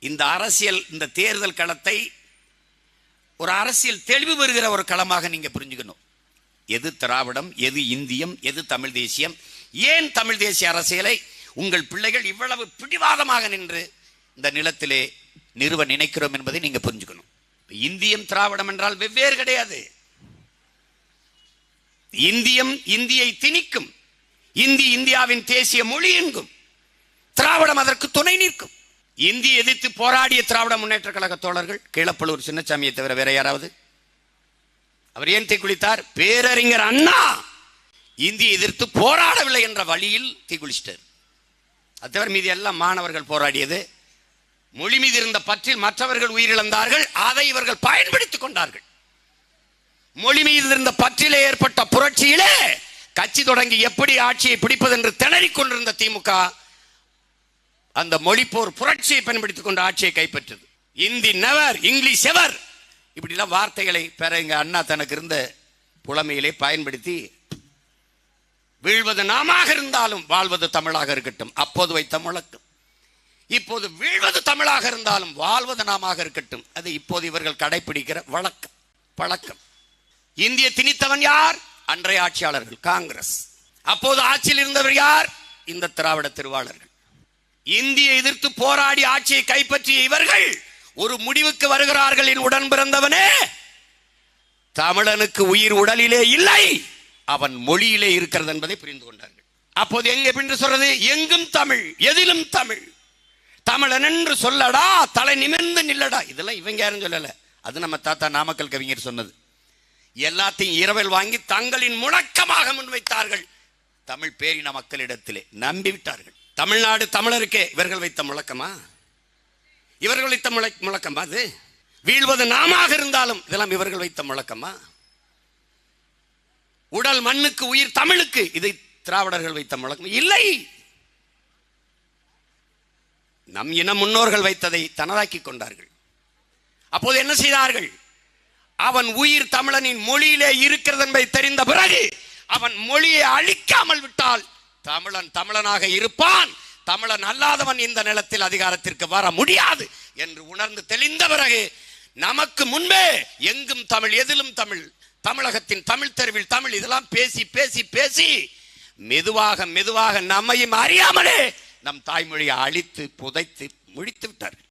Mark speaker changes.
Speaker 1: இந்த அரசியல் இந்த தேர்தல் களத்தை ஒரு அரசியல் தெளிவு பெறுகிற ஒரு களமாக நீங்க புரிஞ்சுக்கணும். எது திராவிடம் எது இந்தியம் எது தமிழ் தேசியம் ஏன் தமிழ் தேசிய அரசியலை உங்கள் பிள்ளைகள் இவ்வளவு பிடிவாதமாக நின்று இந்த நிலத்திலே நிறுவ நினைக்கிறோம் என்பதை நீங்க புரிஞ்சுக்கணும். இந்தியம் திராவிடம் என்றால் வெவ்வேறு கிடையாது. இந்தியம் இந்தியை திணிக்கும். இந்தி இந்தியாவின் தேசிய மொழி என்கும் திராவிடம் அதற்கு துணை நிற்கும். இந்தி எதிர்த்து போராடிய திராவிட முன்னேற்ற கழக தோழர்கள் கீழப்பழுவூர் சின்னசாமியை தவிர வேற யாராவது? அவர் ஏன் தீக்குளித்தார்? பேரறிஞர் அண்ணா! இந்தி எதிர்த்து போராடவில்லை என்ற வழியில் தீக்குளிச்சிட்டார். அது தவிர மீது எல்லாம் மாணவர்கள் போராடியது. மொழி மீது இருந்த பற்றில் மற்றவர்கள் உயிரிழந்தார்கள். அதை இவர்கள் பயன்படுத்திக் கொண்டார்கள். மொழி மீது இருந்த பற்றிலே ஏற்பட்ட புரட்சியிலே கட்சி தொடங்கி எப்படி ஆட்சியை பிடிப்பது என்று திணறிக் கொண்டிருந்த திமுக அந்த மொழிப்போர் புரட்சியை பயன்படுத்திக் கொண்டு ஆட்சியை கைப்பற்றது. இந்தி நெவர் இங்கிலீஷ் எவர் இப்படிலாம் வார்த்தைகளை பெற எங்க அண்ணா தனக்கு இருந்த புலமையிலே பயன்படுத்தி வீழ்வது நாமாக இருந்தாலும் வாழ்வது தமிழாக இருக்கட்டும். அப்போது வைத்த முழக்கம். இப்போது வீழ்வது தமிழாக இருந்தாலும் வாழ்வது நாமாக இருக்கட்டும். அது இப்போது இவர்கள் கடைபிடிக்கிற வழக்கம் பழக்கம். இந்திய திணித்தவன் யார்? அன்றைய ஆட்சியாளர்கள் காங்கிரஸ். அப்போது ஆட்சியில் இருந்தவர் யார்? இந்த திராவிட திருவாளர்கள். இந்திய எதிர்த்து போராடி ஆட்சியை கைப்பற்றிய இவர்கள் ஒரு முடிவுக்கு வருகிறார்கள் என் உடன் பிறந்தவனே. தமிழனுக்கு உயிர் உடலிலே இல்லை அவன் மொழியிலே இருக்கிறது என்பதை புரிந்து கொண்டார்கள். அப்போது எங்க என்று சொல்றது? எங்கும் தமிழ் எதிலும் தமிழ். தமிழன் என்று சொல்லடா தலை நிமிர்ந்து நில்லடா. இதெல்லாம் இவங்க யாரும் சொல்லல. அது நம்ம தாத்தா நாமக்கல் கவிஞர் சொன்னது. எல்லாத்தையும் இரவல் வாங்கி தங்களின் முழக்கமாக முன்வைத்தார்கள். தமிழ் பேரின மக்களிடத்திலே நம்பிவிட்டார்கள். தமிழ்நாடு தமிழருக்கே இவர்கள் வைத்த முழக்கமா? இவர்கள் வைத்த முழ முழக்கமா அது? வீழ்வது நாமாக இருந்தாலும் இதெல்லாம் இவர்கள் வைத்த முழக்கமா? உடல் மண்ணுக்கு உயிர் தமிழுக்கு இதை திராவிடர்கள் வைத்த முழக்கம்? இல்லை! நம் இன முன்னோர்கள் வைத்ததை தனதாக்கி கொண்டார்கள். அப்போது என்ன செய்தார்கள்? அவன் உயிர் தமிழனின் மொழியிலே இருக்கிறது என்பதை தெரிந்த பிறகு அவன் மொழியை அழிக்காமல் விட்டால் தமிழன் தமிழனாக இருப்பான். தமிழன் அல்லாதவன் இந்த நிலத்தில் அதிகாரத்திற்கு வர முடியாது என்று உணர்ந்து தெளிந்த பிறகு நமக்கு முன்பே எங்கும் தமிழ் எதிலும் தமிழ் தமிழகத்தின் தமிழ் தெருவில் தமிழ் இதெல்லாம் பேசி பேசி பேசி மெதுவாக மெதுவாக நம்மையும் அறியாமலே நம் தாய்மொழியை அழித்து புதைத்து முடித்து விட்டார்கள்.